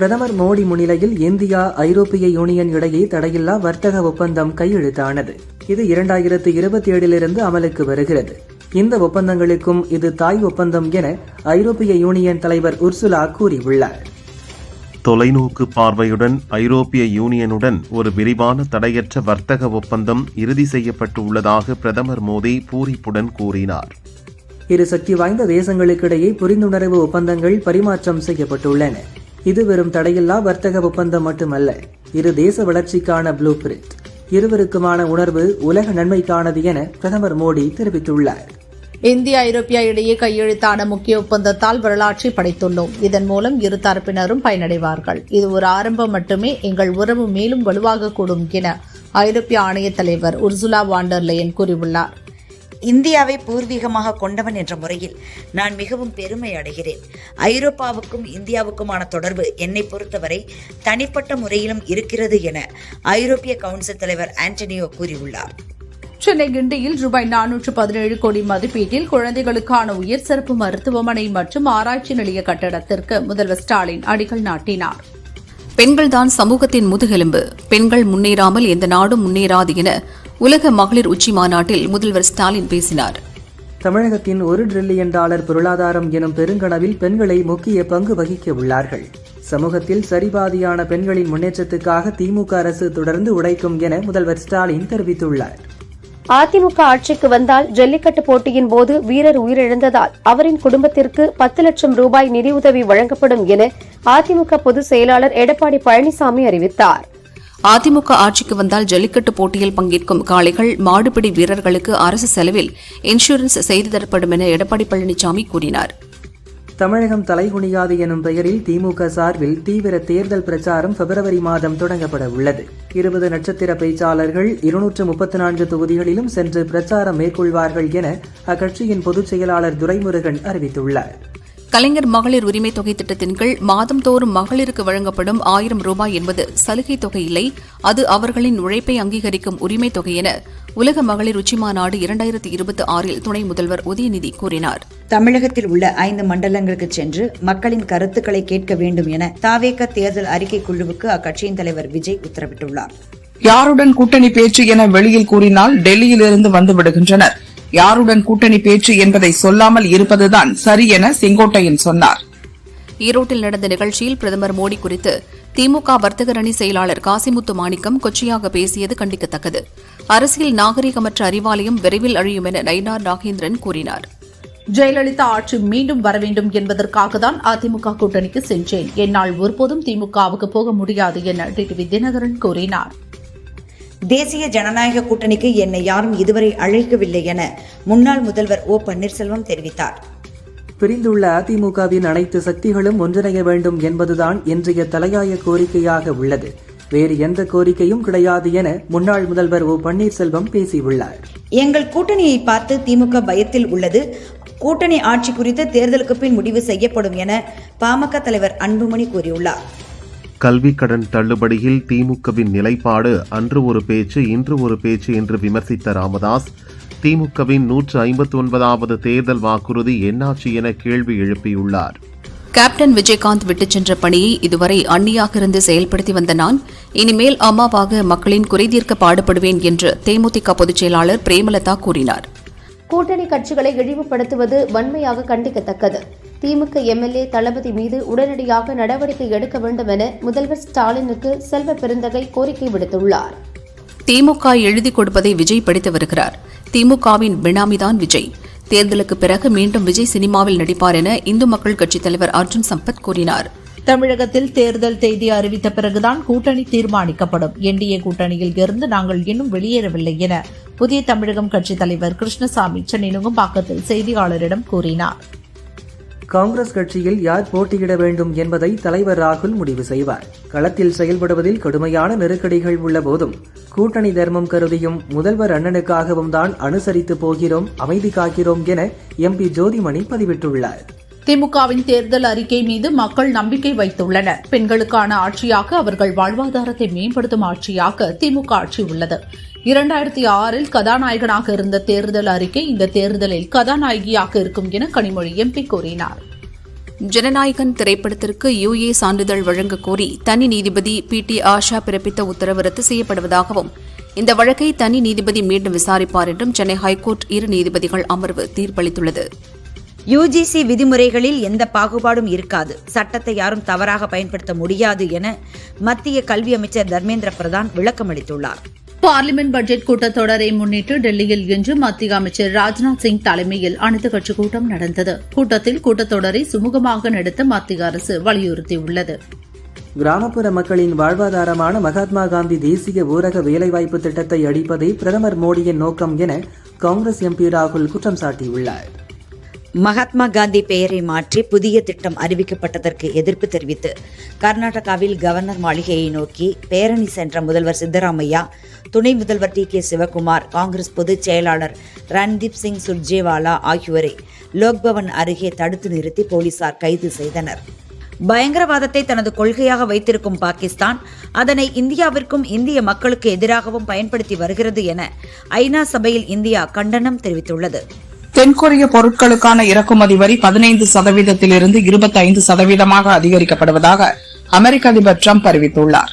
பிரதமர் மோடி முன்னிலையில் இந்தியா ஐரோப்பிய யூனியன் இடையே தடையில்லா வர்த்தக ஒப்பந்தம் கையெழுத்தானது. இது இரண்டாயிரத்து இருபத்தி ஏழிலிருந்து அமலுக்கு வருகிறது. இந்த ஒப்பந்தங்களுக்கும் இது தாய் ஒப்பந்தம் என ஐரோப்பிய யூனியன் தலைவர் உர்சுலா கூறியுள்ளார். தொலைநோக்கு பார்வையுடன் ஐரோப்பிய யூனியனுடன் ஒரு விரிவான தடையற்ற வர்த்தக ஒப்பந்தம் இறுதி செய்யப்பட்டுள்ளதாக பிரதமர் மோடி பூரிப்புடன் கூறினார். இரு சக்தி வாய்ந்த தேசங்களுக்கிடையே புரிந்துணர்வு ஒப்பந்தங்கள் பரிமாற்றம் செய்யப்பட்டுள்ளன. இது வெறும் தடையில்லா வர்த்தக ஒப்பந்தம் மட்டுமல்ல இரு தேச வளர்ச்சிக்கான ப்ளூ பிரிண்ட் இருவருக்குமான உணர்வு உலக நன்மைக்கானது என பிரதமர் மோடி தெரிவித்துள்ளார். இந்திய ஐரோப்பியா இடையே கையெழுத்தான முக்கிய ஒப்பந்தத்தால் வரலாற்றை படைத்துள்ளோம். இதன் மூலம் இரு தரப்பினரும் பயனடைவார்கள். இது ஒரு ஆரம்பம் மட்டுமே எங்கள் உறவு மேலும் வலுவாகக்கூடும் என ஐரோப்பிய ஆணைய தலைவர் உர்சுலா வாண்டர்லயன் கூறியுள்ளார். இந்தியாவை பூர்வீகமாக கொண்டவன் என்ற முறையில் நான் மிகவும் பெருமை அடைகிறேன். ஐரோப்பாவுக்கும் இந்தியாவுக்குமான தொடர்பு என்னை பொறுத்தவரை தனிப்பட்ட முறையிலும் இருக்கிறது என ஐரோப்பிய கவுன்சில் தலைவர் ஆண்டனியோ கூறியுள்ளார். சென்னை கிண்டியில் ரூபாய் நானூற்று பதினேழு கோடி மதிப்பீட்டில் குழந்தைகளுக்கான உயர் சிறப்பு மருத்துவமனை மற்றும் ஆராய்ச்சி நிலைய கட்டடத்திற்கு முதல்வர் ஸ்டாலின் அடிக்கல் நாட்டினார். பெண்கள்தான் சமூகத்தின் முதுகெலும்பு. பெண்கள் முன்னேறாமல் எந்த நாடும் முன்னேறாது என உலக மகளிர் உச்சி மாநாட்டில் முதல்வர் ஸ்டாலின் பேசினார். தமிழகத்தின் ஒரு டிரில்லியன் டாலர் பொருளாதாரம் எனும் பெருங்கனவில் பெண்களை முக்கிய பங்கு வகிக்க உள்ளார்கள். சமூகத்தில் சரிபாதியான பெண்களின் முன்னேற்றத்துக்காக திமுக அரசு தொடர்ந்து உழைக்கும் என முதல்வர் ஸ்டாலின் தெரிவித்துள்ளார். அதிமுக ஆட்சிக்கு வந்தால் ஜல்லிக்கட்டு போட்டியின் போது வீரர் உயிரிழந்ததால் அவரின் குடும்பத்திற்கு பத்து லட்சம் ரூபாய் நிதியுதவி வழங்கப்படும் என அதிமுக பொதுச் செயலாளர் எடப்பாடி பழனிசாமி அறிவித்தார். அதிமுக ஆட்சிக்கு வந்தால் ஜல்லிக்கட்டு போட்டியில் பங்கேற்கும் காளைகள் மாடுபிடி வீரர்களுக்கு அரசு செலவில் இன்சூரன்ஸ் செய்து தரப்படும் என எடப்பாடி பழனிசாமி கூறினார். தமிழகம் தலைகுனியாது எனும் பெயரில் திமுக சார்பில் தீவிர தேர்தல் பிரச்சாரம் பிப்ரவரி மாதம் தொடங்கப்பட உள்ளது. இருபது நட்சத்திர பேச்சாளர்கள் இருநூற்று முப்பத்தி நான்கு தொகுதிகளிலும் சென்று பிரச்சாரம் மேற்கொள்வார்கள் என அக்கட்சியின் பொதுச் செயலாளர் துரைமுருகன் அறிவித்துள்ளார். கலைஞர் மகளிர் உரிமை தொகை திட்டத்தின் கீழ் மாதந்தோறும் மகளிருக்கு வழங்கப்படும் ஆயிரம் ரூபாய் என்பது சலுகை தொகை இல்லை. அது அவர்களின் உழைப்பை அங்கீகரிக்கும் உரிமை தொகை என உலக மகளிர் உச்சிமாநாடு இரண்டாயிரத்தி இருபத்தி ஆறில் துணை முதல்வர் உதயநிதி கூறினார். தமிழகத்தில் உள்ள ஐந்து மண்டலங்களுக்கு சென்று மக்களின் கருத்துக்களை கேட்க வேண்டும் என தாவேக தேர்தல் அறிக்கை குழுவுக்கு அக்கட்சியின் தலைவர் விஜய் உத்தரவிட்டுள்ளார். யாருடன் கூட்டணி பேச்சு என வெளியில் கூறினால் டெல்லியிலிருந்து வந்து விடுகின்றனர். யாருடன் கூட்டணி பேச்சு என்பதை சொல்லாமல் இருப்பதுதான் சரி என செங்கோட்டையன் சொன்னார். ஈரோட்டில் நடந்த நிகழ்ச்சியில் பிரதமர் மோடி குறித்து திமுக வர்த்தகர் அணி செயலாளர் காசிமுத்து மாணிக்கம் கொச்சையாக பேசியது கண்டிக்கத்தக்கது. அரசியல் நாகரிகமற்ற அறிவாலயம் விரைவில் அழியும் என நயினார் நாகேந்திரன் கூறினார். ஜெயலலிதா ஆட்சி மீண்டும் வர வேண்டும் என்பதற்காக தான் அதிமுக கூட்டணிக்கு சென்றேன். என்னால் ஒருபோதும் திமுகவுக்கு போக முடியாது என டிடிவி தினகரன் கூறினார். தேசிய ஜனநாயக கூட்டணிக்கு என்னை யாரும் இதுவரை அழைக்கவில்லை என முன்னாள் முதல்வர் ஓ பன்னீர்செல்வம் தெரிவித்தார். பிரிந்துள்ள அதிமுகவின் அனைத்து சக்திகளும் ஒன்றிணைய வேண்டும் என்பதுதான் இன்றைய தலையாய கோரிக்கையாக உள்ளது. வேறு எந்த கோரிக்கையும் கிடையாது என முன்னாள் முதல்வர் ஓ பன்னீர்செல்வம் பேசியுள்ளார். எங்கள் கூட்டணியை பார்த்து திமுக பயத்தில் உள்ளது. கூட்டணி ஆட்சி குறித்து தேர்தலுக்கு பின் முடிவு செய்யப்படும் என பாமக தலைவர் அன்புமணி கூறியுள்ளார். கல்வி கடன் தள்ளுபடியில் திமுகவின் நிலைப்பாடு அன்று ஒரு பேச்சு இன்று ஒரு பேச்சு என்று விமர்சித்த ராமதாஸ் திமுகவின் நூற்று ஐம்பத்தி ஒன்பதாவது தேர்தல் வாக்குறுதி என்னாச்சு என கேள்வி எழுப்பியுள்ளார். கேப்டன் விஜயகாந்த் விட்டுச் சென்ற பணியை இதுவரை அந்நியாக இருந்து செயல்படுத்தி வந்த நான் இனிமேல் அம்மாவாக மக்களின் குறைதீர்க்க பாடுபடுவேன் என்று தேமுதிக பொதுச் செயலாளர் பிரேமலதா கூறினார். கூட்டணி கட்சிகளை இழிவுபடுத்துவது வன்மையாக கண்டிக்கத்தக்கது. திமுக எம்எல்ஏ தளபதி மீது உடனடியாக நடவடிக்கை எடுக்க வேண்டும் என முதல்வர் ஸ்டாலினுக்கு செல்வ பெருந்தகை கோரிக்கை விடுத்துள்ளார். திமுக எழுதி கொடுப்பதை விஜய் படித்து வருகிறார். திமுகவின் பினாமிதான் விஜய். தேர்தலுக்கு பிறகு மீண்டும் விஜய் சினிமாவில் நடிப்பார் என இந்து மக்கள் கட்சித் தலைவர் அர்ஜுன் சம்பத் கூறினார். தமிழகத்தில் தேர்தல் தேதி அறிவித்த பிறகுதான் கூட்டணி தீர்மானிக்கப்படும். என்டிஏ கூட்டணியில் இருந்து நாங்கள் இன்னும் வெளியேறவில்லை என புதிய தமிழகம் கட்சித் தலைவர் கிருஷ்ணசாமி சென்னை நுங்கம்பாக்கத்தில் செய்தியாளரிடம் கூறினார். காங்கிரஸ் கட்சியில் யார் போட்டியிட வேண்டும் என்பதை தலைவர் ராகுல் முடிவு செய்வார். களத்தில் செயல்படுவதில் கடுமையான நெருக்கடிகள் உள்ள போதும் கூட்டணி தர்மம் கருதியும் முதல்வர் அண்ணனுக்காகவும் தான் அனுசரித்து போகிறோம் அமைதி காக்கிறோம் என எம்பி ஜோதிமணி பதிவிட்டுள்ளார். திமுகவின் தேர்தல் அறிக்கை மீது மக்கள் நம்பிக்கை வைத்துள்ளனர். பெண்களுக்கான ஆட்சியாக அவர்கள் வாழ்வாதாரத்தை மேம்படுத்தும் ஆட்சியாக திமுக ஆட்சி உள்ளது. இரண்டாயிரத்தி ஆறில் கதாநாயகனாக இருந்த தேர்தல் அறிக்கை இந்த தேர்தலில் கதாநாயகியாக இருக்கும் என கனிமொழி எம்பி கூறினார். ஜனநாயகன் திரைப்படத்திற்கு யுஏ சான்றிதழ் வழங்கக் கோரி தனி நீதிபதி பி டி ஆஷா பிறப்பித்த உத்தரவு ரத்து செய்யப்படுவதாகவும் இந்த வழக்கை தனி நீதிபதி மீண்டும் விசாரிப்பார் என்றும் சென்னை ஹைகோர்ட் இரு நீதிபதிகள் அமர்வு தீர்ப்பளித்துள்ளது. யுஜிசி விதிமுறைகளில் எந்த பாகுபாடும் இருக்காது. சட்டத்தை யாரும் தவறாக பயன்படுத்த முடியாது என மத்திய கல்வி அமைச்சர் தர்மேந்திர பிரதான் விளக்கமளித்துள்ளார். பார்லிமெண்ட் பட்ஜெட் கூட்டத்தொடரை முன்னிட்டு டெல்லியில் இன்று மத்திய அமைச்சர் ராஜ்நாத் சிங் தலைமையில் அனைத்துக் கட்சி கூட்டம் நடந்தது. கூட்டத்தில் கூட்டத்தொடரை சுமூகமாக நடத்த மத்திய அரசு வலியுறுத்தியுள்ளது. கிராமப்புற மக்களின் வாழ்வாதாரமான மகாத்மா காந்தி தேசிய ஊரக வேலைவாய்ப்பு திட்டத்தை அடிப்பதே பிரதமர் மோடியின் நோக்கம் என காங்கிரஸ் எம்பி ராகுல் குற்றம் சாட்டியுள்ளார். மகாத்மா காந்தி பெயரை மாற்றி புதிய திட்டம் அறிவிக்கப்பட்டதற்கு எதிர்ப்பு தெரிவித்து கர்நாடகாவில் கவர்னர் மாளிகையை நோக்கி பேரணி சென்ற முதல்வர் சித்தராமையா துணை முதல்வர் டி கே சிவகுமார் காங்கிரஸ் பொதுச் செயலாளர் ரன்தீப் சிங் சுர்ஜேவாலா ஆகியோரை லோக்பவன் அருகே தடுத்து நிறுத்தி போலீசார் கைது செய்தனர். பயங்கரவாதத்தை தனது கொள்கையாக வைத்திருக்கும் பாகிஸ்தான் அதனை இந்தியாவிற்கும் இந்திய மக்களுக்கு எதிராகவும் பயன்படுத்தி வருகிறது என ஐநா சபையில் இந்தியா கண்டனம் தெரிவித்துள்ளது. தென்கொரிய பொருட்களுக்கான இறக்குமதி வரி பதினைந்து சதவீதத்திலிருந்து இருபத்தைந்து சதவீதமாக அதிகரிக்கப்படுவதாக அமெரிக்க அதிபர் ட்ரம்ப் அறிவித்துள்ளார்.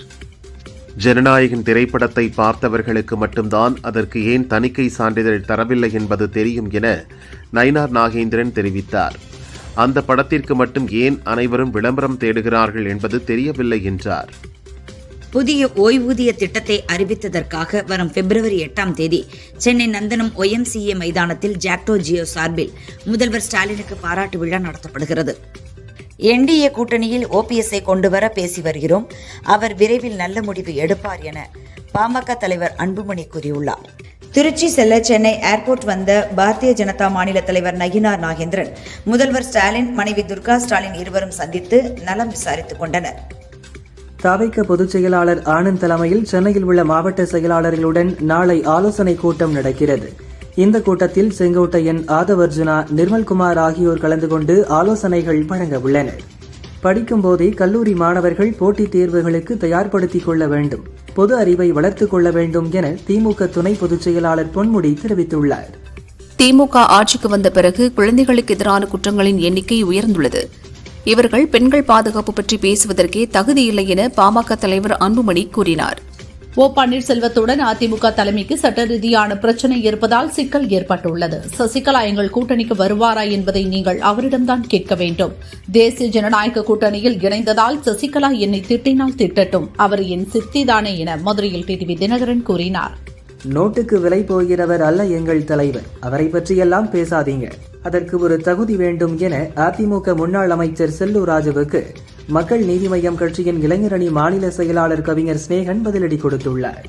ஜனநாயகன் திரைப்படத்தை பார்த்தவர்களுக்கு மட்டும்தான் அதற்கு ஏன் தணிக்கை சான்றிதழ் தரவில்லை என்பது தெரியும் என நயினார் நாகேந்திரன் தெரிவித்தார். அந்த படத்திற்கு மட்டும் ஏன் அனைவரும் விளம்பரம் தேடுகிறார்கள் என்பது தெரியவில்லை என்றார். புதிய ஓய்வூதிய திட்டத்தை அறிவித்ததற்காக வரும் பிப்ரவரி எட்டாம் தேதி சென்னை நந்தனம் ஒய்எம்சிஏ மைதானத்தில் ஜாக்டோ ஜியோ சார்பில் முதல்வர் ஸ்டாலினுக்கு பாராட்டு விழா நடத்தப்படுகிறது. என்டிஏ கூட்டணியில் ஓபிஎஸ்ஐ கொண்டு வர பேசி வருகிறோம். அவர் விரைவில் நல்ல முடிவு எடுப்பார் என பாமக தலைவர் அன்புமணி கூறியுள்ளார். திருச்சி செல்ல சென்னை ஏர்போர்ட் வந்த பாரதிய ஜனதா மாநில தலைவர் நயினார் நாகேந்திரன் முதல்வர் ஸ்டாலின் மனைவி துர்கா ஸ்டாலின் இருவரும் சந்தித்து நலம் விசாரித்துக் கொண்டனர். தவைக்க பொதுச் செயலாளர் ஆனந்த் தலைமையில் சென்னையில் உள்ள மாவட்ட செயலாளர்களுடன் நாளை ஆலோசனை கூட்டம் நடக்கிறது. இந்த கூட்டத்தில் செங்கோட்டையன் ஆதவர்ஜுனா நிர்மல்குமார் ஆகியோர் கலந்து கொண்டு ஆலோசனைகள் வழங்க உள்ளனர் படிக்கும் போதே கல்லூரி மாணவர்கள் போட்டித் தேர்வுகளுக்கு தயார்படுத்திக் கொள்ள வேண்டும் பொது அறிவை வளர்த்துக் கொள்ள வேண்டும் என திமுக துணை பொதுச் செயலாளர் பொன்முடி தெரிவித்துள்ளார். திமுக ஆட்சிக்கு வந்த பிறகு குழந்தைகளுக்கு எதிரான குற்றங்களின் எண்ணிக்கை உயர்ந்துள்ளது. இவர்கள் பெண்கள் பாதுகாப்பு பற்றி பேசுவதற்கே தகுதியில்லை என பாமக தலைவர் அன்புமணி கூறினார். ஓ பன்னீர்செல்வத்துடன் அதிமுக தலைமைக்கு சட்ட ரீதியான பிரச்சினை இருப்பதால் சிக்கல் ஏற்பட்டுள்ளது. சசிகலா எங்கள் கூட்டணிக்கு வருவாரா என்பதை நீங்கள் அவரிடம்தான் கேட்க வேண்டும். தேசிய ஜனநாயக கூட்டணியில் இணைந்ததால் சசிகலா என்னை திட்டினால் திட்டட்டும். அவர் என் சித்திதானே என மதுரையில் டிடிவி தினகரன் கூறினார். நோட்டுக்கு விலை போகிறவர் அல்ல எங்கள் தலைவர். அவரை பற்றியெல்லாம் பேசாதீங்க. அதற்கு ஒரு தகுதி வேண்டும் என அதிமுக முன்னாள் அமைச்சர் செல்லூர் ராஜுவுக்கு மக்கள் நீதி மய்யம் கட்சியின் இளைஞரணி மாநில செயலாளர் கவிஞர் ஸ்நேகன் பதிலடி கொடுத்துள்ளார்.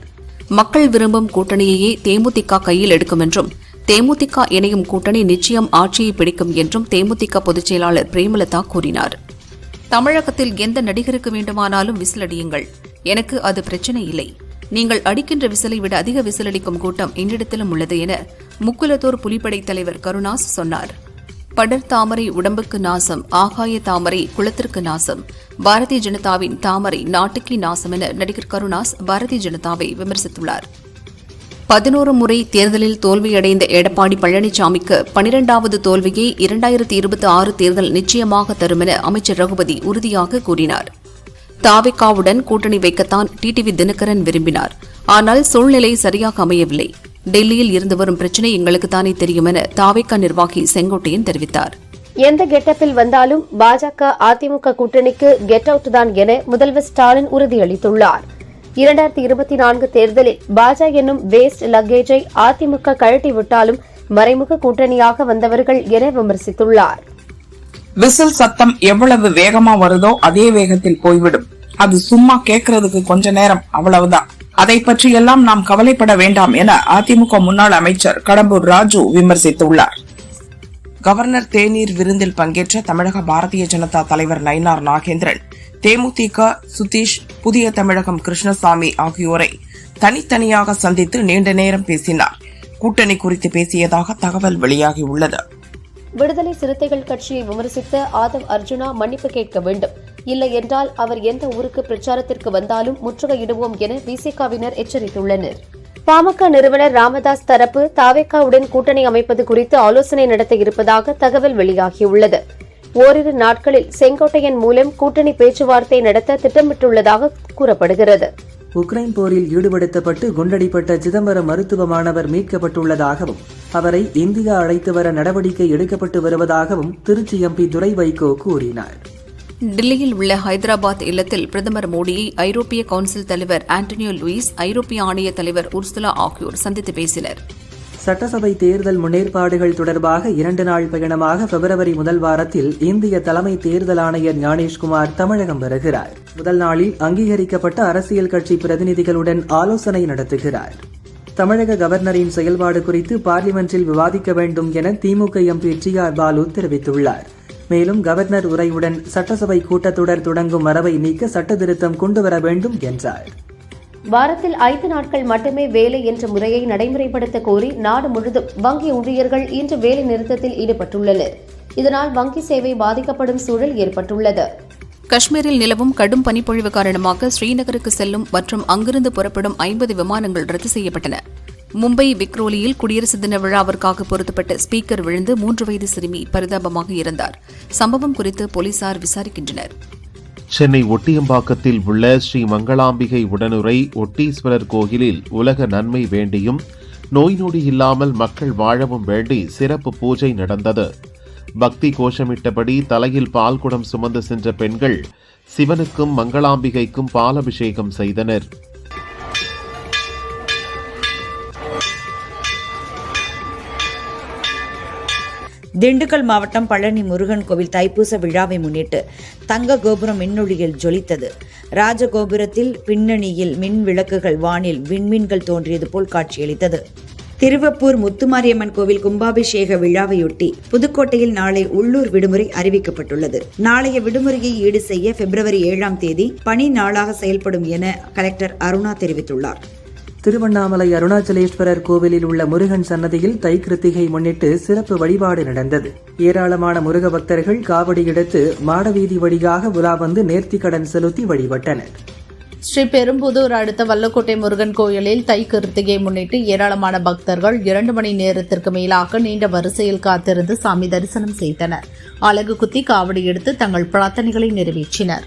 மக்கள் விரும்பும் கூட்டணியையே தேமுதிக கையில் எடுக்கும் என்றும் தேமுதிக இணையும் கூட்டணி நிச்சயம் ஆட்சியை பிடிக்கும் என்றும் தேமுதிக பொதுச் செயலாளர் பிரேமலதா கூறினார். தமிழகத்தில் எந்த நடிகருக்கு வேண்டுமானாலும் விசிலடியுங்கள் எனக்கு அது பிரச்சனை இல்லை. நீங்கள் அடிக்கின்ற விசிலை விட அதிக விசிலடிக்கும் கூட்டம் என்னிடத்திலும் உள்ளது என முக்குலத்தூர் புலிப்படை தலைவர் கருணாஸ் சொன்னார். படர் தாமரை உடம்புக்கு நாசம் ஆகாய தாமரை குளத்திற்கு நாசம் பாரதிய ஜனதாவின் தாமரை நாட்டுக்கே நாசம் என நடிகர் கருணாஸ் பாரதிய ஜனதாவை விமர்சித்துள்ளார். பதினோரு முறை தேர்தலில் தோல்வியடைந்த எடப்பாடி பழனிசாமிக்கு பனிரெண்டாவது தோல்வியை இரண்டாயிரத்தி இருபத்தி ஆறு தேர்தல் நிச்சயமாக தரும் என அமைச்சர் ரகுபதி உறுதியாக கூறினார். தாவிகாவுடன் கூட்டணி வைக்கத்தான் டிடிவி தினகரன் விரும்பினார். ஆனால் சூழ்நிலை சரியாக அமையவில்லை. டெல்லியில் இருந்து வரும் பிரச்சனை எங்களுக்கு தானே தெரியும் என தாவிகா நிர்வாகி செங்கோட்டையன் தெரிவித்தார். எந்த கெட்டப்பில் வந்தாலும் பாஜக அதிமுக கூட்டணிக்கு கெட் அவுட் தான் என முதல்வர் ஸ்டாலின் உறுதியளித்துள்ளார். இரண்டாயிரத்தி இருபத்தி நான்கு தேர்தலில் பாஜ என்னும் வேஸ்ட் லக்கேஜை அதிமுக கழட்டி விட்டாலும் மறைமுக கூட்டணியாக வந்தவர்கள் என விமர்சித்துள்ளார். விசில் சத்தம் எவ்வளவு வேகமா வருதோ அதே வேகத்தில் போய்விடும். அது சும்மா கேட்கறதுக்கு கொஞ்ச நேரம் அவ்வளவுதான். அதை பற்றியெல்லாம் நாம் கவலைப்பட வேண்டாம் என அதிமுக முன்னாள் அமைச்சர் கடம்பூர் ராஜு விமர்சித்துள்ளார். கவர்னர் தேநீர் விருந்தில் பங்கேற்ற தமிழக பாரதிய ஜனதா தலைவர் நயினார் நாகேந்திரன் தேமுதிக சுதீஷ் புதிய தமிழகம் கிருஷ்ணசாமி ஆகியோரை தனித்தனியாக சந்தித்து நீண்ட நேரம் பேசினார். கூட்டணி குறித்து பேசியதாக தகவல் வெளியாகியுள்ளது. விடுதலை சிறுத்தைகள் கட்சியை விமர்சித்த ஆதவ் அர்ஜுனா மன்னிப்பு கேட்க வேண்டும். இல்லை என்றால் அவர் எந்த ஊருக்கு பிரச்சாரத்திற்கு வந்தாலும் முற்றுகையிடுவோம் என விசிகாவினர் எச்சரித்துள்ளனர். பாமக நிறுவனர் ராமதாஸ் தரப்பு தாவேக்காவுடன் கூட்டணி அமைப்பது குறித்து ஆலோசனை நடத்த இருப்பதாக தகவல் வெளியாகியுள்ளது. ஓரிரு நாட்களில் செங்கோட்டையன் மூலம் கூட்டணி பேச்சுவார்த்தை நடத்த திட்டமிட்டுள்ளதாக கூறப்படுகிறது. உக்ரைன் போரில் ஈடுபடுத்தப்பட்டு குண்டடிப்பட்ட சிதம்பரம் மருத்துவ மாணவர் மீட்கப்பட்டுள்ளதாகவும் அவரை இந்தியா அழைத்து வர நடவடிக்கை எடுக்கப்பட்டு வருவதாகவும் திருச்சி எம்பி துரை வைகோ கூறினார். டில்லியில் உள்ள ஹைதராபாத் இல்லத்தில் பிரதமர் மோடியை ஐரோப்பிய கவுன்சில் தலைவர் ஆண்டனியோ லூயிஸ் ஐரோப்பிய ஆணைய தலைவர் உர்சுலா ஆகியோர் சந்தித்து பேசினர். சட்டசபை தேர்தல் முன்னேற்பாடுகள் தொடர்பாக இரண்டு நாள் பயணமாக பிப்ரவரி முதல் வாரத்தில் இந்திய தலைமை தேர்தல் ஆணையர் ஞானேஷ்குமார் தமிழகம் வருகிறார். முதல் நாளில் அங்கீகரிக்கப்பட்ட அரசியல் கட்சி பிரதிநிதிகளுடன் ஆலோசனை நடத்துகிறார். தமிழக கவர்னரின் செயல்பாடு குறித்து பார்லிமென்ட்டில் விவாதிக்க வேண்டும் என DMK MP T R Baalu தெரிவித்துள்ளார். மேலும் கவர்னர் உரையுடன் சட்டசபை கூட்டத்தொடர் தொடங்கும் மரபை நீக்க சட்ட திருத்தம் கொண்டுவர வேண்டும் என்றார். வாரத்தில் ஐந்து நாட்கள் மட்டுமே வேலை என்ற முறையை நடைமுறைப்படுத்த கோரி நாடு முழுதும் வங்கி ஊழியர்கள் இன்று வேலை நிறுத்தத்தில் ஈடுபட்டுள்ளனர். இதனால் வங்கி சேவை பாதிக்கப்படும் சூழல் ஏற்பட்டுள்ளது. காஷ்மீரில் நிலவும் கடும் பனிப்பொழிவு காரணமாக ஸ்ரீநகருக்கு செல்லும் மற்றும் அங்கிருந்து புறப்படும் ஐம்பது விமானங்கள் ரத்து செய்யப்பட்டன. மும்பை விக்ரோலியில் குடியரசு தின விழாவிற்காக பொருத்தப்பட்ட ஸ்பீக்கர் விழுந்து மூன்று வயது சிறுமி பரிதாபமாக இறந்தார். சம்பவம் குறித்து போலீசார் விசாரிக்கின்றனர். சென்னை ஒட்டியம்பாக்கத்தில் உள்ள ஸ்ரீ மங்களாம்பிகை உடனுரை ஒட்டீஸ்வரர் கோயிலில் உலக நன்மை வேண்டியும் நோய் நொடி இல்லாமல் மக்கள் வாழவும் வேண்டி சிறப்பு பூஜை நடந்தது. பக்தி கோஷமிட்டபடி தலையில் பால் குடம் சுமந்து சென்ற பெண்கள் சிவனுக்கும் மங்களாம்பிகைக்கும் பாலபிஷேகம் செய்தனர். திண்டுக்கல் மாவட்டம் பழனி முருகன் கோவில் தைப்பூச விழாவை முன்னிட்டு தங்க கோபுரம் மின்னொழியில் ஜொலித்தது. ராஜகோபுரத்தில் பின்னணியில் மின் விளக்குகள் வானில் விண்மீன்கள் தோன்றியது போல் காட்சியளித்தது. திருவப்பூர் முத்துமாரியம்மன் கோவில் கும்பாபிஷேக விழாவையொட்டி புதுக்கோட்டையில் நாளை உள்ளூர் விடுமுறை அறிவிக்கப்பட்டுள்ளது. நாளைய விடுமுறையை ஈடு செய்ய பிப்ரவரி ஏழாம் தேதி பணி நாளாக செயல்படும் என கலெக்டர் அருணா தெரிவித்துள்ளார். திருவண்ணாமலை அருணாச்சலேஸ்வரர் கோவிலில் உள்ள முருகன் சன்னதியில் தை கிருத்திகை முன்னிட்டு சிறப்பு வழிபாடு நடந்தது. ஏராளமான முருக பக்தர்கள் காவடி எடுத்து மாடவீதி வழியாக உலா வந்து நேர்த்திக்கடன் செலுத்தி வழிபட்டனர். ஸ்ரீ பெரும்புதூர் அடுத்த வல்லக்கோட்டை முருகன் கோயிலில் தை கிருத்திகை முன்னிட்டு ஏராளமான பக்தர்கள் இரண்டு மணி நேரத்திற்கு மேலாக நீண்ட வரிசையில் காத்திருந்து சாமி தரிசனம் செய்தனர். அலகு குத்தி காவடி எடுத்து தங்கள் பிரார்த்தனைகளை நிறைவேற்றினர்.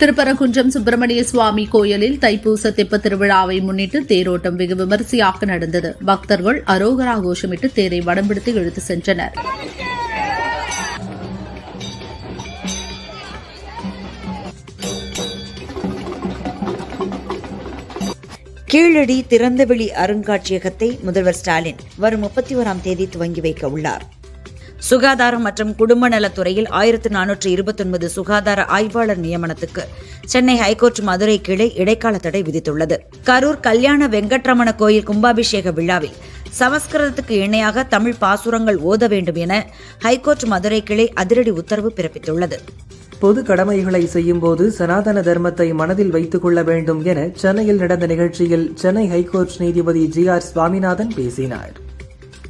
திருப்பரங்குன்றம் சுப்பிரமணிய சுவாமி கோயிலில் தைப்பூச தெப்ப திருவிழாவை முன்னிட்டு தேரோட்டம் வெகு விமரிசையாக நடந்தது. பக்தர்கள் அரோகரா கோஷமிட்டு தேரை வடம்பிடித்து இழுத்து சென்றனர். கீழடி திறந்தவெளி அருங்காட்சியகத்தை முதல்வர் ஸ்டாலின் வரும் முப்பத்தி ஓராம் தேதி துவங்கி வைக்க உள்ளார். சுகாதாரம் மற்றும் குடும்ப நலத்துறையில் ஆயிரத்து நானூற்று இருபத்தொன்பது சுகாதார ஆய்வாளர் நியமனத்துக்கு சென்னை ஹைகோர்ட் மதுரை கிளை இடைக்கால தடை விதித்துள்ளது. கரூர் கல்யாண வெங்கட்ரமண கோயில் கும்பாபிஷேக விழாவில் சமஸ்கிருதத்துக்கு இணையாக தமிழ் பாசுரங்கள் ஓத வேண்டும் என ஹைகோர்ட் மதுரை கிளை அதிரடி உத்தரவு பிறப்பித்துள்ளது. பொது கடமைகளை செய்யும்போது சனாதன தர்மத்தை மனதில் வைத்துக் கொள்ள வேண்டும் என சென்னையில் நடந்த நிகழ்ச்சியில் சென்னை ஹைகோர்ட் நீதிபதி ஜி ஆர் சுவாமிநாதன் பேசினார்.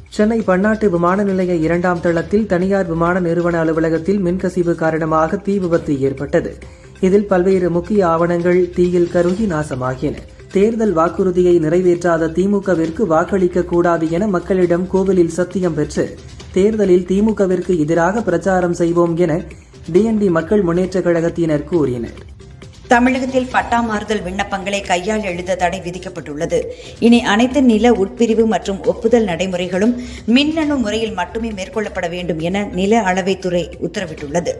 சென்னை பன்னாட்டு விமான நிலைய இரண்டாம் தளத்தில் தனியார் விமான நிறுவன அலுவலகத்தில் மின்கசிவு காரணமாக தீ விபத்து ஏற்பட்டது. இதில் பல்வேறு முக்கிய ஆவணங்கள் தீயில் கருகி நாசமாகின. தேர்தல் வாக்குறுதியை நிறைவேற்றாத திமுகவிற்கு வாக்களிக்க கூடாது என மக்களிடம் கோவிலில் சத்தியம் பெற்று தேர்தலில் திமுகவிற்கு எதிராக பிரச்சாரம் செய்வோம் என டிஎன்டி மக்கள் முன்னேற்றக் கழகத்தினர் கூறினர். தமிழகத்தில் பட்டா மாறுதல் விண்ணப்பங்களை கையால் எழுத தடை விதிக்கப்பட்டுள்ளது. இனி அனைத்து நில உட்பிரிவு மற்றும் ஒப்புதல் நடைமுறைகளும் மின்னணு முறையில் மட்டுமே மேற்கொள்ளப்பட வேண்டும் என நில அளவைத்துறை உத்தரவிட்டுள்ளது.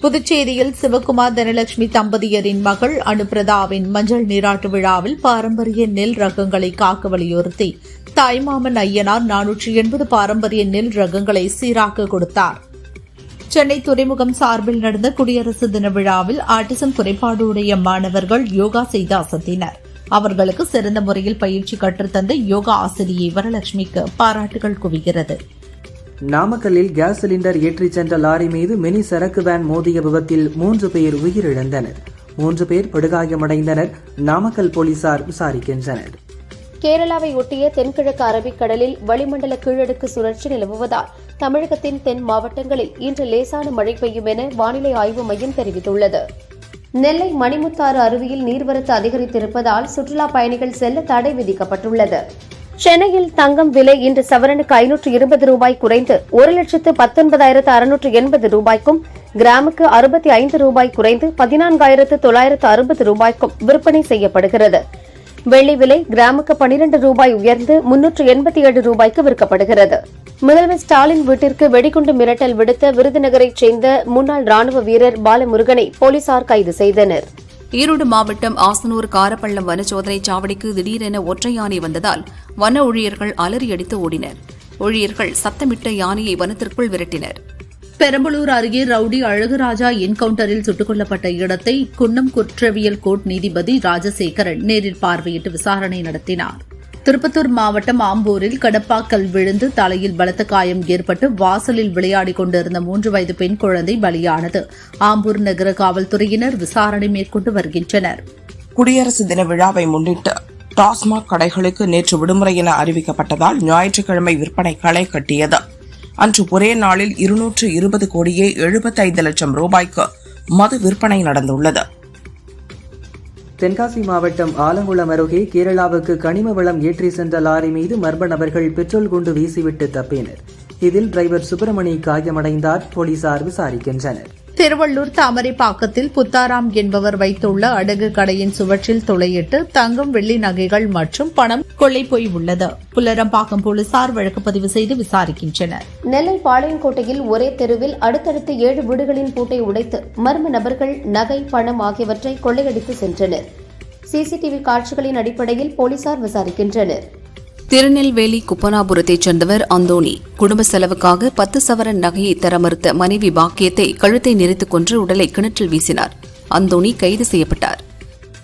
புதுச்சேரியில் சிவகுமார் தனலட்சுமி தம்பதியரின் மகள் அனுப்பிரதாவின் மஞ்சள் நீராட்டு விழாவில் பாரம்பரிய நெல் ரகங்களை காக்க வலியுறுத்தி தாய்மாமன் ஐயனார் நானூற்றி எண்பது பாரம்பரிய நெல் ரகங்களை சீராக்க கொடுத்தார். சென்னை துறைமுகம் சார்பில் நடந்த குடியரசு தின விழாவில் ஆட்டிசம் குறைபாடுடைய மாணவர்கள் யோகா செய்து அசத்தினர். அவர்களுக்கு சிறந்த முறையில் பயிற்சி கற்றுத்தந்த யோகா ஆசிரியை வரலட்சுமிக்கு பாராட்டுகள் குவிகிறது. நாமக்கல்லில் கேஸ் சிலிண்டர் ஏற்றிச் சென்ற லாரி மீது மினி சரக்கு வேன் மோதிய விபத்தில் மூன்று பேர் உயிரிழந்தனர். மூன்று பேர் படுகாயமடைந்தனர். நாமக்கல் போலீசார் விசாரிக்கின்றனர். கேரளாவை ஒட்டிய தென்கிழக்கு அரபிக்கடலில் வளிமண்டல கீழடுக்கு சுழற்சி நிலவுவதால் தமிழகத்தின் தென் மாவட்டங்களில் இன்று லேசான மழை பெய்யும் என வானிலை ஆய்வு மையம் தெரிவித்துள்ளது. நெல்லை மணிமுத்தாறு அருவியில் நீர்வரத்து அதிகரித்திருப்பதால் சுற்றுலா பயணிகள் செல்ல தடை விதிக்கப்பட்டுள்ளது. சென்னையில் தங்கம் விலை இன்று சவரனுக்கு ஐநூற்று இருபது ரூபாய் குறைந்து ஒரு லட்சத்து பத்தொன்பதாயிரத்து அறுநூற்று எண்பது ரூபாய்க்கும் கிராமுக்கு அறுபத்தி ஐந்து ரூபாய் குறைந்து பதினான்காயிரத்து தொள்ளாயிரத்து அறுபது ரூபாய்க்கும் விற்பனை செய்யப்படுகிறது. வெள்ளி விலை கிராமுக்கு பனிரண்டு ரூபாய் உயர்ந்து முன்னூற்று எண்பத்தி ஏழு ரூபாய்க்கு விற்கப்படுகிறது. முதல்வர் ஸ்டாலின் வீட்டிற்கு வெடிகுண்டு மிரட்டல் விடுத்த விருதுநகரைச் சேர்ந்த முன்னாள் ராணுவ வீரர் பாலமுருகனை போலீசார் கைது செய்தனர். ஈரோடு மாவட்டம் ஆசனூர் காரப்பள்ளம் வனச்சோதனை சாவடிக்கு திடீரென ஒற்றை யானை வந்ததால் வன ஊழியர்கள் அலறியடித்து ஓடினர். ஊழியர்கள் சத்தமிட்ட யானையை வனத்திற்குள் விரட்டினர். பெரம்பலூர் அருகே ரவுடி அழகுராஜா என்கவுண்டரில் சுட்டுக் கொல்லப்பட்ட இடத்தை குன்னம் குற்றவியல் கோர்ட் நீதிபதி ராஜசேகரன் நேரில் பார்வையிட்டு விசாரணை நடத்தினார். திருப்பத்தூர் மாவட்டம் ஆம்பூரில் கடப்பாக்கல் விழுந்து தலையில் பலத்த காயம் ஏற்பட்டு வாசலில் விளையாடிக் கொண்டிருந்த மூன்று வயது பெண் குழந்தை பலியானது. ஆம்பூர் நகர காவல்துறையினர் விசாரணை மேற்கொண்டு வருகின்றனர். குடியரசு தின விழாவை முன்னிட்டு டாஸ்மாக் கடைகளுக்கு நேற்று விடுமுறை என அறிவிக்கப்பட்டதால் ஞாயிற்றுக்கிழமை விற்பனை களை கட்டியது. அன்று ஒரே நாளில் இருநூற்று இருபது கோடியே எழுபத்தைந்து லட்சம் ரூபாய்க்கு மது விற்பனை நடந்துள்ளது. தென்காசி மாவட்டம் ஆலங்குளம் அருகே கேரளாவுக்கு கனிம வளம் ஏற்றி சென்ற லாரி மீது மர்ம நபர்கள் பெட்ரோல் குண்டு வீசிவிட்டு தப்பினர். இதில் டிரைவர் சுப்பிரமணி காயமடைந்தார் போலீசார் விசாரிக்கின்றனர். திருவள்ளூர் தாமரைப்பாக்கத்தில் புத்தாராம் என்பவர் வைத்துள்ள அடகு கடையின் சுவற்றில் துளையிட்டு தங்கம் வெள்ளி நகைகள் மற்றும் பணம் கொள்ளை போய் உள்ளது. புல்லரம்பாக்கம் போலீசார் வழக்கு பதிவு செய்து விசாரிக்கின்றனர். நெல்லை பாளையங்கோட்டையில் ஒரே தெருவில் அடுத்தடுத்து ஏழு வீடுகளின் பூட்டை உடைத்து மர்ம நபர்கள் நகை பணம் ஆகியவற்றை கொள்ளையடித்து சென்றனர். சிசிடிவி காட்சிகளின் அடிப்படையில் போலீசார் விசாரிக்கின்றனர். திருநெல்வேலி குப்பனாபுரத்தைச் சேர்ந்தவர் அந்தோணி. குடும்ப செலவுக்காக பத்து சவரன் நகையை தர மறுத்த மனைவி பாக்கியத்தை கழுத்தை நெரித்துக் கொன்று உடலை கிணற்றில் வீசினார். அந்தோணி கைது செய்யப்பட்டார்.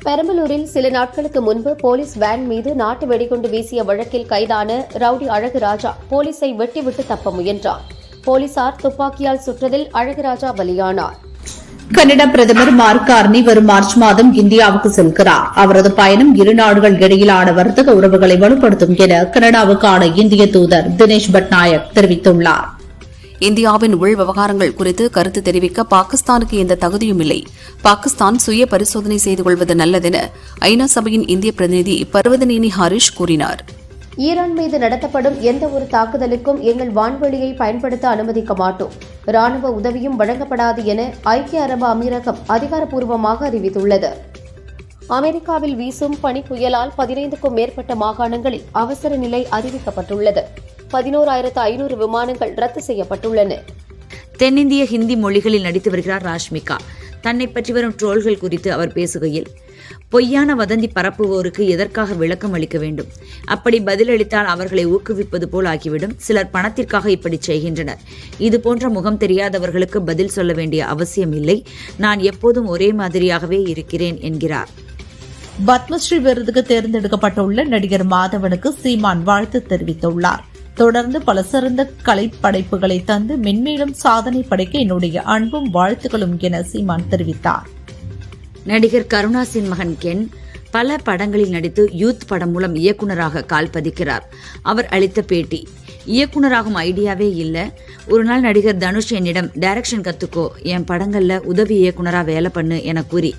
பெரம்பலூரில் சில நாட்களுக்கு முன்பு போலீஸ் வேன் மீது நாட்டு வெடிகுண்டு வீசிய வழக்கில் கைதான ரவுடி அழகுராஜா போலீஸை வெட்டிவிட்டு தப்ப முயன்றார். போலீசார் துப்பாக்கியால் சுட்டதில் அழகுராஜா பலியானார். கனடா பிரதமர் மார்க் கார்னி வரும் மார்ச் மாதம் இந்தியாவுக்கு செல்கிறார். அவரது பயணம் இரு நாடுகள் இடையிலான வர்த்தக உறவுகளை வலுப்படுத்தும் என கனடாவுக்கான இந்திய தூதர் தினேஷ் பட்நாயக் தெரிவித்துள்ளார். இந்தியாவின் உள் விவகாரங்கள் குறித்து கருத்து தெரிவிக்க பாகிஸ்தானுக்கு எந்த தகுதியும் இல்லை. பாகிஸ்தான் சுய பரிசோதனை செய்து கொள்வது நல்லதென ஐநா சபையின் இந்திய பிரதிநிதி பர்வதநேனி ஹரிஷ் கூறினார். ஈரான் மீது நடத்தப்படும் எந்த ஒரு தாக்குதலுக்கும் எங்கள் வான்வெளியை பயன்படுத்த அனுமதிக்க மாட்டோம். ராணுவ உதவியும் வழங்கப்படாது என ஐக்கிய அரபு அமீரகம் அதிகாரப்பூர்வமாக அறிவித்துள்ளது. அமெரிக்காவில் வீசும் பனி புயலால் பதினைந்துக்கும் மேற்பட்ட மாகாணங்களில் அவசர நிலை அறிவிக்கப்பட்டுள்ளது. பதினோராயிரத்து ஐநூறு விமானங்கள் ரத்து செய்யப்பட்டுள்ளன. தென்னிந்திய ஹிந்தி மொழிகளில் நடித்து வருகிறார் ராஷ்மிகா. தன்னை பற்றி வரும் ட்ரோல்கள் குறித்து அவர் பேசுகையில் பொய்யான வதந்தி பரப்புவோருக்கு எதற்காக விளக்கம் அளிக்க வேண்டும்? அப்படி பதிலளித்தால் அவர்களை ஊக்குவிப்பது போல் ஆகிவிடும். சிலர் பணத்திற்காக இப்படி செய்கின்றனர். இது போன்ற முகம் தெரியாதவர்களுக்கு பதில் சொல்ல வேண்டிய அவசியம் இல்லை. நான் எப்போதும் ஒரே மாதிரியாகவே இருக்கிறேன் என்கிறார். பத்மஸ்ரீ விருதுக்கு தேர்ந்தெடுக்கப்பட்டுள்ள நடிகர் மாதவனுக்கு சீமான் வாழ்த்து தெரிவித்துள்ளார். தொடர்ந்து பல சிறந்த கலைப்படைப்புகளை தந்து மென்மேலும் சாதனை படைக்க என்னுடைய அன்பும் வாழ்த்துக்களும் என சீமான் தெரிவித்தார். நடிகர் கருணாசின் மகன் கென் பல படங்களில் நடித்து யூத் படம் மூலம் இயக்குனராக கால் பதிக்கிறார். அவர் அளித்த பேட்டி இயக்குனராகும் ஐடியாவே இல்லை. ஒரு நாள் நடிகர் தனுஷ் என்னிடம் டைரக்ஷன் கத்துக்கோ என் படங்கள்ல உதவி இயக்குனரா வேலை பண்ணு என கூறி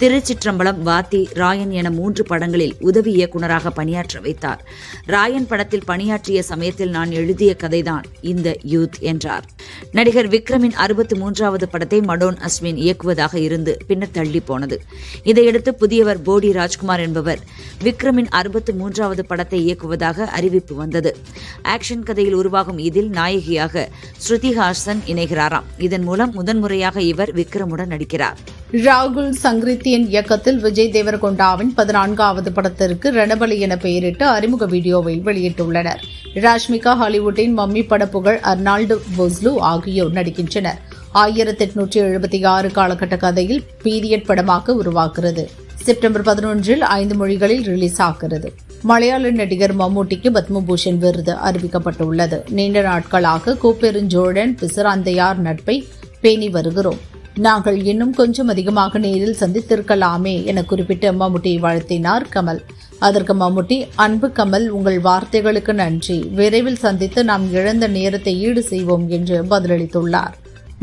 திருச்சிற்றம்பலம் வாத்தி ராயன் என மூன்று படங்களில் உதவி இயக்குனராக பணியாற்ற வைத்தார். ராயன் படத்தில் பணியாற்றிய சமயத்தில் நான் எழுதிய கதைதான் இந்த யூத் என்றார். நடிகர் விக்ரமின் அறுபத்தி மூன்றாவது படத்தை மடோன் அஸ்வின் இயக்குவதாக இருந்து பின்னர் தள்ளி போனது. இதையடுத்து புதியவர் போடி ராஜ்குமார் என்பவர் விக்ரமின் அறுபத்தி மூன்றாவது படத்தை இயக்குவதாக அறிவிப்பு வந்தது. ஆக்ஷன் திரைக்கதையில் உருவாகும் இதில் நாயகியாக ஸ்ருதி ஹாசன் இணைகிறாராம். இதன் மூலம் முதன்முறையாக இவர் விக்ரமுடன் நடிக்கிறார். ராகுல் சங்கிருத்தியன் இயக்கத்தில் விஜய் தேவரகொண்டாவின் பதினான்காவது படத்திற்கு ரணபலி என பெயரிட்டு அறிமுக வீடியோவை வெளியிட்டுள்ளனர். ராஷ்மிகா ஹாலிவுட்டின் மம்மி பட புகழ் அர்னால்டு போஸ்லு ஆகியோர் நடிக்கின்றனர். ஆயிரத்தி எட்நூற்றி எழுபத்தி ஆறு காலகட்ட கதையில் பீரியட் படமாக உருவாக்குகிறது செப்டம்பர் பதினொன்றில் ஐந்து மொழிகளில் ரிலீஸ் ஆகிறது. மலையாள நடிகர் மம்முட்டிக்கு பத்மபூஷன் விருது அறிவிக்கப்பட்டுள்ளது. நீண்ட நாட்களாக கூப்பெருஞ்சோழன் பிசராந்தையார் நட்பை பேணி வருகிறோம். நாங்கள் இன்னும் கொஞ்சம் அதிகமாக நேரில் சந்தித்திருக்கலாமே என குறிப்பிட்டு மம்முட்டியை வாழ்த்தினார் கமல். அதற்கு மம்முட்டி அன்பு கமல் உங்கள் வார்த்தைகளுக்கு நன்றி. விரைவில் சந்தித்து நாம் இழந்த நேரத்தை ஈடு செய்வோம் என்று பதிலளித்துள்ளார்.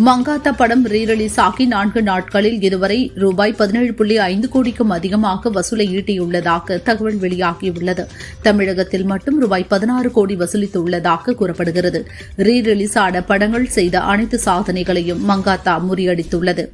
மங்காத்தா படம் ரீரிலீஸ் ஆகி நான்கு நாட்களில் இதுவரை ரூபாய் பதினேழு புள்ளி ஐந்து கோடிக்கும் அதிகமாக வசூலை ஈட்டியுள்ளதாக தகவல் வெளியாகியுள்ளது. தமிழகத்தில் மட்டும் ரூபாய் பதினாறு கோடி வசூலித்துள்ளதாக கூறப்படுகிறது. ரீரிலீஸ் ஆன படங்கள் செய்த அனைத்து சாதனைகளையும் மங்காத்தா முறியடித்துள்ளது.